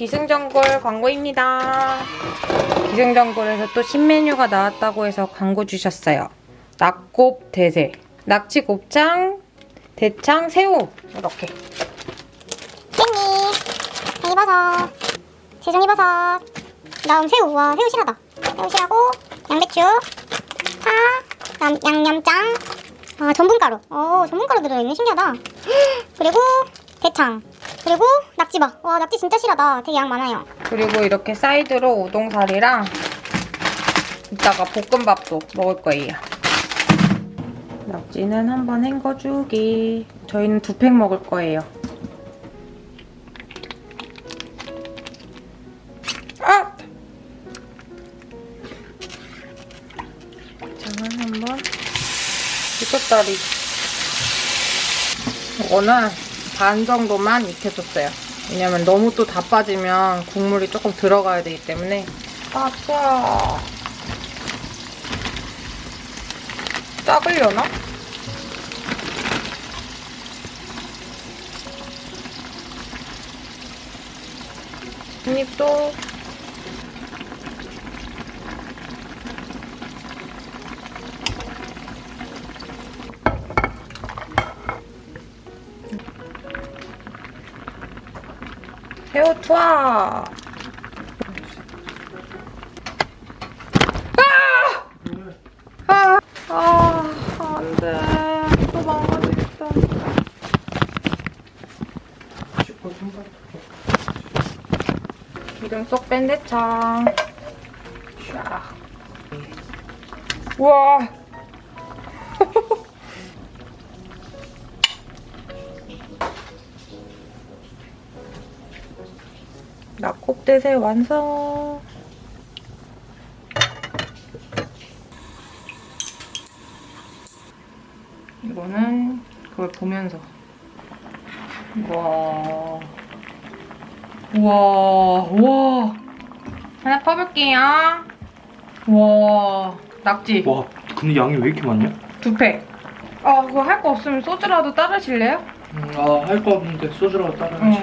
기승전골 광고입니다. 기승전골에서 또 신메뉴가 나왔다고 해서 광고 주셨어요. 낙곱 대세, 낙지 곱창, 대창, 새우 이렇게. 깻잎, 베이버섯, 세종이버섯, 그다음 새우, 와 새우 실하다. 새우 실하고 양배추, 파, 그다음 양념장, 아 전분가루. 오 전분가루 들어있네 신기하다. 그리고 대창, 그리고 낙지밥. 와 낙지 진짜 실하다. 되게 양 많아요. 그리고 이렇게 사이드로 우동사리랑 이따가 볶음밥도 먹을 거예요. 낙지는 한번 헹궈주기. 저희는 두 팩 먹을 거예요. 아! 장은 한번 이것다리 이거는 반 정도만 익혀줬어요. 왜냐면 너무 또 다 빠지면 국물이 조금 들어가야 되기 때문에 아 추워 작으려나? 한입도 새우 투하 아! 아, 안 돼. 또 망가지겠다. 기름 쏙 뺀 대창. 샤. 우와. 낙곱대세 완성. 이거는 그걸 보면서. 와. 와, 와. 하나 퍼볼게요. 와, 낙지 와, 근데 양이 왜 이렇게 많냐? 두 팩. 아, 그거 할 거 없으면 소주라도 따르실래요? 음, 아, 할 거 없는데 소주라고 따라야지.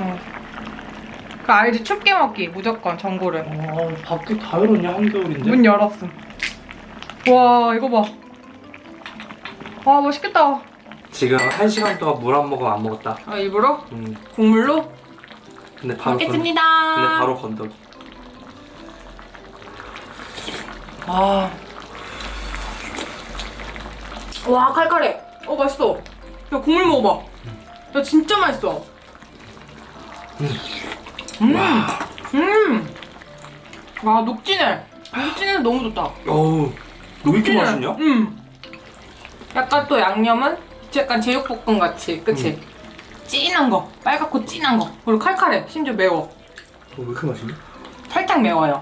응. 그 알지? 춥게 먹기 무조건 전골은. 아, 밖에 다 열었냐, 한겨울인데? 문 열었음. 와, 이거 봐. 와, 맛있겠다. 지금 한 시간 동안 물한 모금 안 먹었다. 아, 일부러? 음, 국물로? 근데 바로 건, 먹겠습니다. 근데 바로 건더기. 아, 와, 칼칼해. 어, 맛있어. 야, 국물 먹어봐. 야, 진짜 맛있어. 음. 음. 와, 녹진해. 녹진해 너무 좋다. 어우, 왜 이렇게 녹진해. 맛있냐? 음. 약간 또 양념은 약간 제육볶음 같이, 그치? 음. 진한 거, 빨갛고 진한 거. 그리고 칼칼해. 심지어 매워. 어, 왜 이렇게 맛있냐? 살짝 매워요.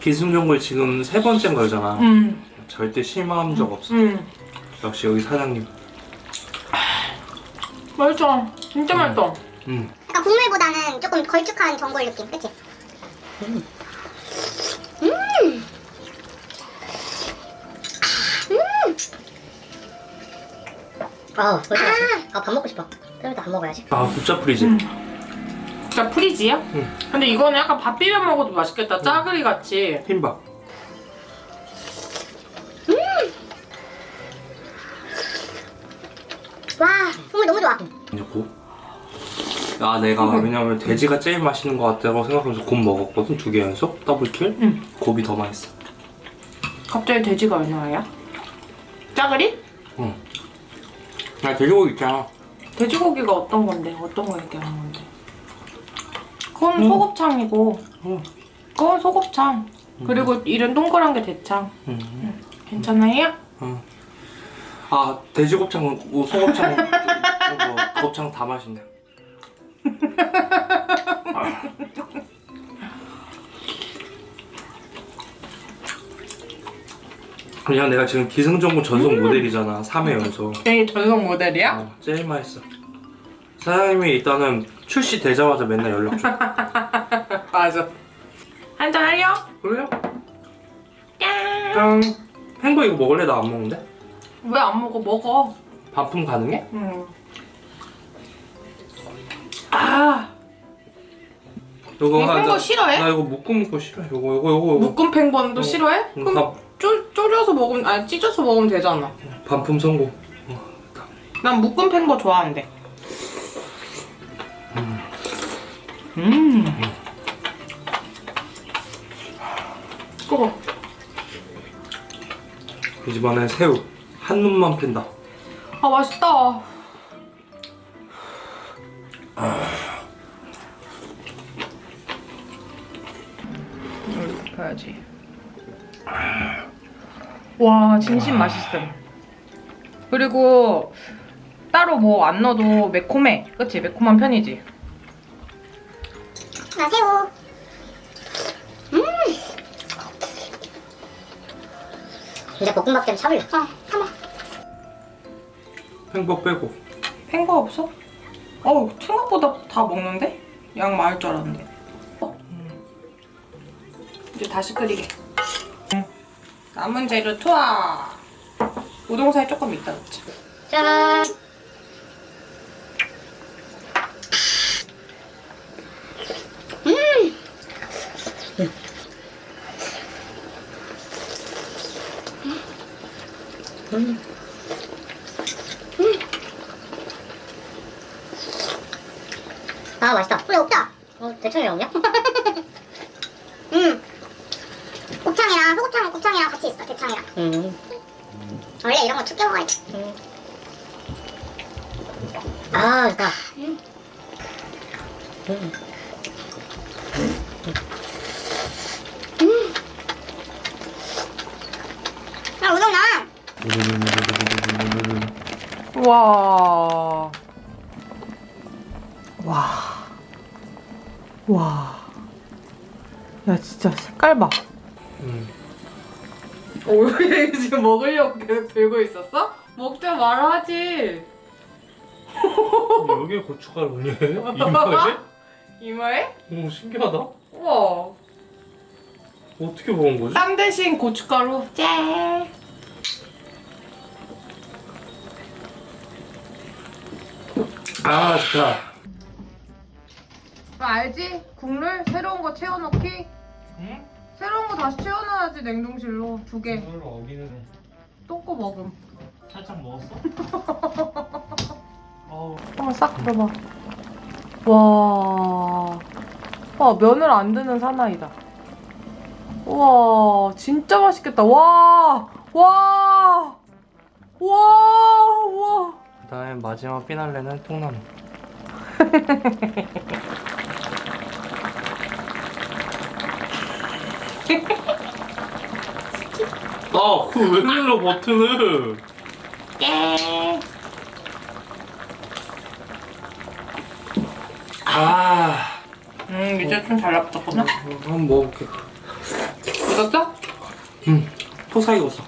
기승전골 지금 세 번째인 거잖아. 음, 절대 실망한 적 없어. 음. 역시 여기 사장님. 맛있어. 진짜 맛있어. 음. 약간 국물보다는 조금 걸쭉한 전골 느낌, 그치? 음. 아, 벌써 맛있네. 아, 밥 먹고 싶어. 좀 이따 밥 먹어야지. 아, 굿자 프리즈. 음. 진짜 프리지야? 응. 근데 이거는 약간 밥 비벼 먹어도 맛있겠다. 짜글이 같이. 흰밥. 와, 국물 너무 좋아. 이제 곱. 아 내가 왜냐면 돼지가 제일 맛있는 것 같다고 생각하면서 곱 먹었거든 두 개 연속 더블킬. 응. 곱이 더 맛있어. 갑자기 돼지가 왜 나와요? 짜글이? 응. 나 돼지고기 있잖아. 돼지고기가 어떤 건데? 어떤 거 얘기하는 건데? 그건 음. 소곱창이고 응. 그건 소곱창 그리고 이런 동그란 게 대창 응. 괜찮아요? 응. 아 돼지곱창은 뭐 소곱창, 뭐 곱창 다 맛있네. 그냥 내가 지금 기승전구 전속 모델이잖아 3회 연속 이게 전속 모델이야? 어, 제일 맛있어 사장님이 일단은 출시되자마자 맨날 연락 줘 맞아 한잔 할려? 그래요? 짠! 깡 행거 이거 먹을래? 나 안 먹는데? 왜 안 먹어? 먹어 반품 가능해? 응. 아 이거 나- 싫어해? 나 이거 묶음 묶고 싫어. 요거 요거 요거 요거. 묶음 팽번도 어. 싫어해? 음, 그럼 밥. 쪼, 졸여서 먹으면 아니 찢어서 먹으면 되잖아. 반품 성공. 난 묶음 팽버 좋아하는데. 음. 뜨거. 이 집안에 새우 한 놈만 팬다. 아 맛있다. 펴야지. 와 진심 맛있음. 그리고 따로 뭐 안 넣어도 매콤해. 그치? 매콤한 편이지. 나 새우. 이제 볶음밥 좀 사볼래? 어, 참아. 팽법 빼고. 팽거 없어? 어우 생각보다 다 먹는데? 양 많을 줄 알았는데. 어. 이제 다시 끓이게. 남은 재료 투하. 우동사에 조금 이따 넣자. 짠. 아 맛있다. 원래 없다. 어 대창이 없냐? 음. 곱창이랑 소곱창 곱창이랑 같이 있어. 대창이랑. 음. 원래 이런 거툭 깨먹어야 돼. 아 좋다. 음. 음. 야 우동 나. 와. 와. 와. 야, 진짜 색깔 봐. 음. 어, 왜 지금 먹으려고 계속 들고 있었어? 먹자 말하지. 여기에 고춧가루냐? 이마에? 이마에? 오 신기하다. 우와. 어떻게 먹은 거지? 땀 대신 고춧가루. 짠. 아 좋다. 알지? 국물 새로운 거 채워넣기. 응? 새로운 거 다시 채워넣어야지 냉동실로 두 개. 이걸 어기는 해. 똥꼬 먹음. 살짝 먹었어? 어우. 한번 싹 들어봐. 와. 와, 면을 안 드는 사나이다. 우와, 진짜 맛있겠다. 와! 와! 와! 와! 그다음에 마지막 피날레는 통나무. 아, 그걸 왜 눌러 버튼을? 아, 음, 이제 좀 잘 나빠졌구나. 한번 먹어볼게. 익었어? 음, 토사 익었어.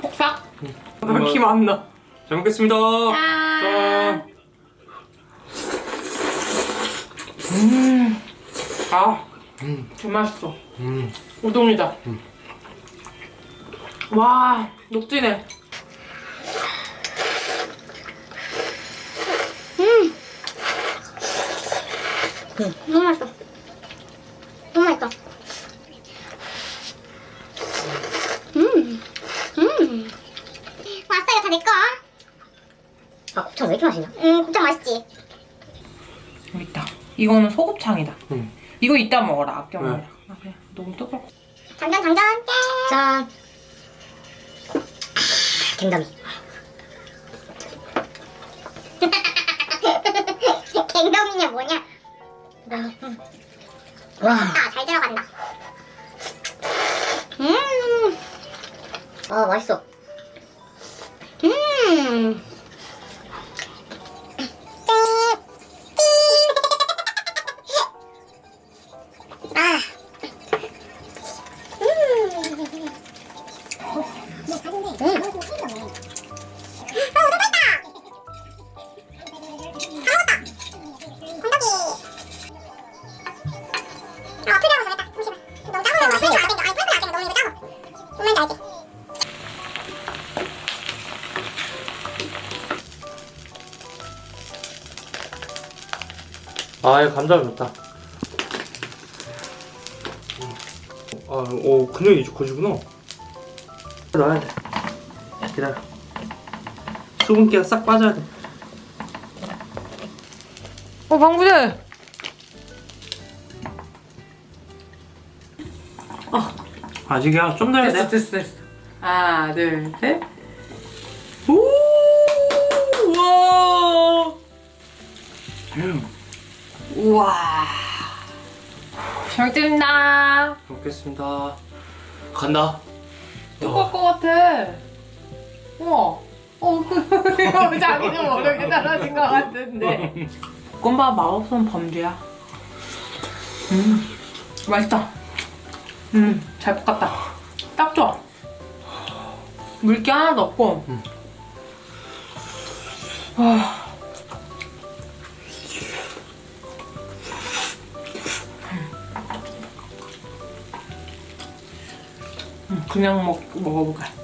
폭삭? 음. 김안 나. 잘 먹겠습니다. 짠. 짠. 음. 아, 음, 개 맛있어. 음. 우동이다. 와, 녹진해. 너무 맛있어. 너무 맛있어. 음. 음. 왔어 이거 다내 거. 아 곱창 왜 이렇게 맛있냐? 음, 곱창 맛있지. 여기 있다. 이거는 소곱창이다. 음. 이거 이따 먹어라. 아껴 왜? 먹어라. 아, 그래. 너무 뜨거워. 장전 장전. 짠. 짠. 갱담이. 갱덤이냐 뭐냐? 와. 아, 잘 들어간다. 음. 아 맛있어. 음. 아, 알지? 아, 이 감자 좋다. 오 근육이 이쪽거지구나. 넣어야 돼. 기다려. 수분기가 싹 빠져야 돼. 어, 방구제! 아직이야. 좀 더 해야 돼. 됐어, 됐어. 하나, 둘, 셋. 오! 우와! 우와. 잘 뜬다. 먹겠습니다. 간다. 똑같을 것 같아. 우와. 어, 이거 자기도 모르게 떨어진 것 같은데. 꼼바 맛없으면 범죄야. 음, 맛있다. 음, 잘 볶았다. 딱 좋아. 물기 하나도 없고. 와. 음, 그냥 먹, 먹어볼까?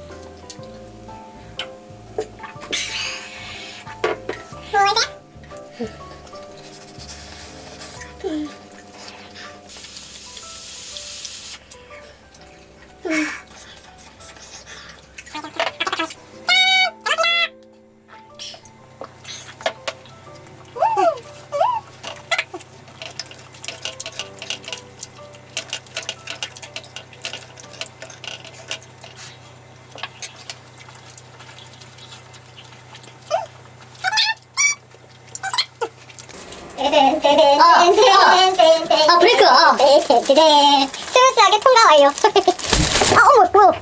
어 스무스하게 통과 완료 아 어머 뭐야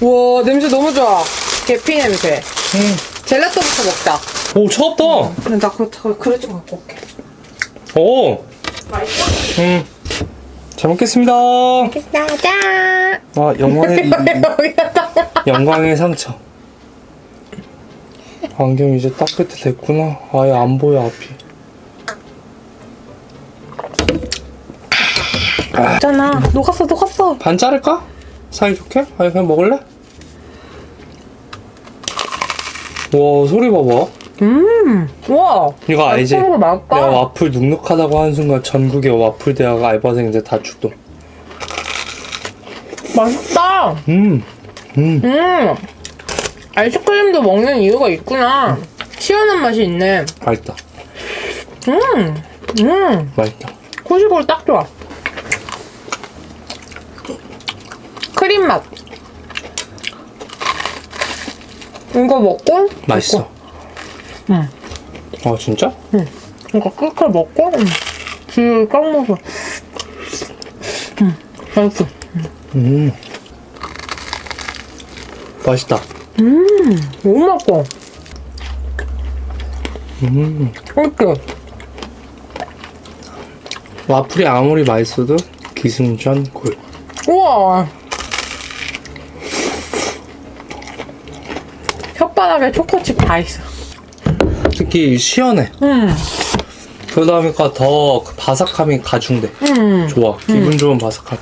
우와 냄새 너무 좋아 계피 냄새 젤라또부터 먹자 오 차갑다. 그래 나 그거 그, 그릇 좀 갖고 올게 오. 맛있어? 음. 잘 먹겠습니다. 짜잔 아 영광의 영광의 상처. 안경 이제 딱 끝에 됐구나. 아예 안 보여 앞이. 있잖아 녹았어 녹았어 반 자를까? 사이좋게? 아니 그냥 먹을래? 와 소리 봐봐. 음 우와 이거 알지? 거 맛있다 내가 와플 눅눅하다고 하는 순간 전국의 와플 대학 알바생들 다 죽도. 맛있다 음, 음. 음 아이스크림도 먹는 이유가 있구나 시원한 맛이 있네 맛있다. 음, 음, 맛있다. 후식으로 딱 좋아. 크림 맛. 이거 먹고, 맛있어. 응. 아 진짜? 이거 끓여 먹고, 응. 귤꽉 먹어. 응, 맛있어. 음. 맛있다. 너무 맛있어. 음. 이렇게. 와플이 아무리 맛있어도 기승전 굴. 우와. 혓바닥에 초코칩 다 있어. 특히 시원해. 음, 그러다보니까 더그 바삭함이 가중돼. 음. 좋아. 기분 좋은 바삭함.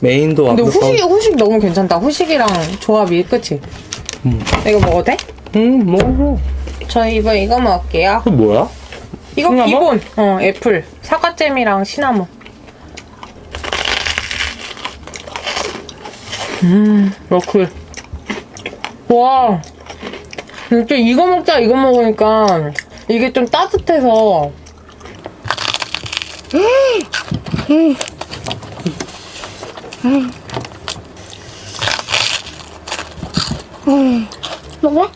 메인도 근데 완벽하고. 후식, 후식 너무 괜찮다. 후식이랑 조합이, 그치? 음. 이거 먹어도 돼? 음, 뭐. 저희 이번 이거 먹을게요. 그 뭐야? 이거 시나몬? 기본. 어, 애플. 사과잼이랑 시나몬. 음, 러클. 와. 이렇게 이거 먹자, 이거 먹으니까 이게 좀 따뜻해서. 먹을래?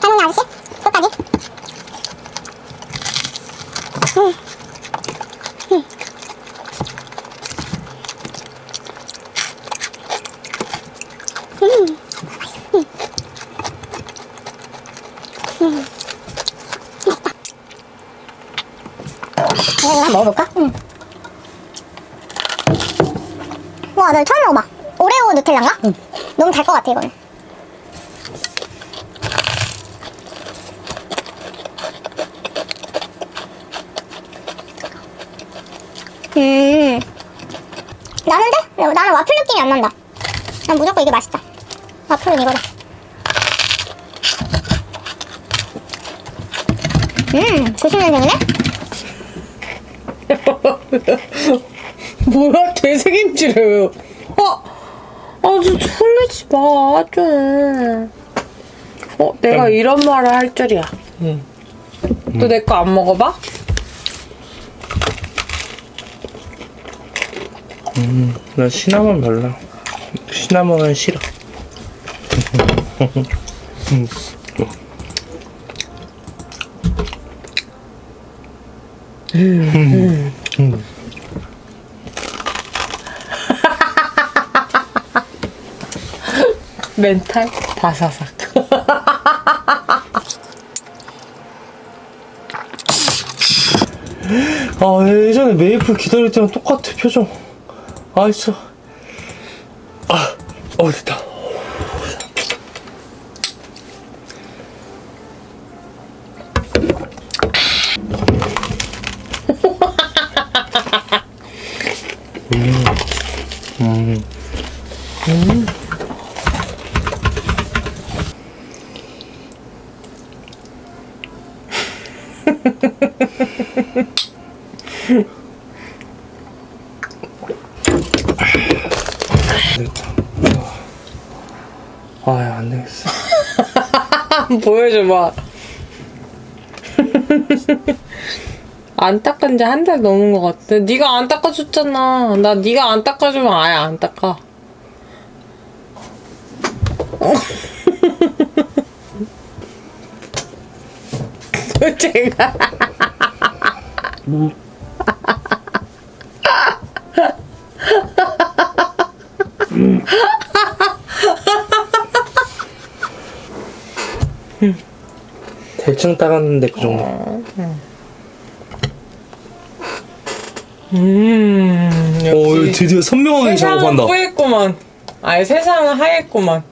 할머니 아저씨? 끝까지? 이거 한번 먹어볼까? 응. 와, 나 처음 먹어봐. 누텔라인가? 응. 너무 달 것 같아, 이거는. 음. 나는데? 나는 와플 느낌이 안 난다. 난 무조건 이게 맛있다. 와플은 이거다. 음, 90년생이네? 뭐야 되새김질을 어? 아주 설레지 마 좀. 어 내가 이런 말을 할 줄이야. 응. 또내 거 안 먹어봐? 나 시나몬 별로. 시나몬은 싫어. 멘탈 바사삭. 아 예전에 메이플 기다릴 때랑 똑같아 표정. 아 있어. 아, 어 됐다. 음, 음. 아, 안 되겠어. 보여줘봐. 안 닦은 지 한 달 넘은 것 같아. 네가 안 닦아줬잖아. 나 네가 안 닦아주면 아예 안 닦아. 제가 대충 따갔는데 그 정도. 음 오, 어, 드디어 선명하게 세상은 작업한다. 뿌였구만. 아니 세상은 하얘구만.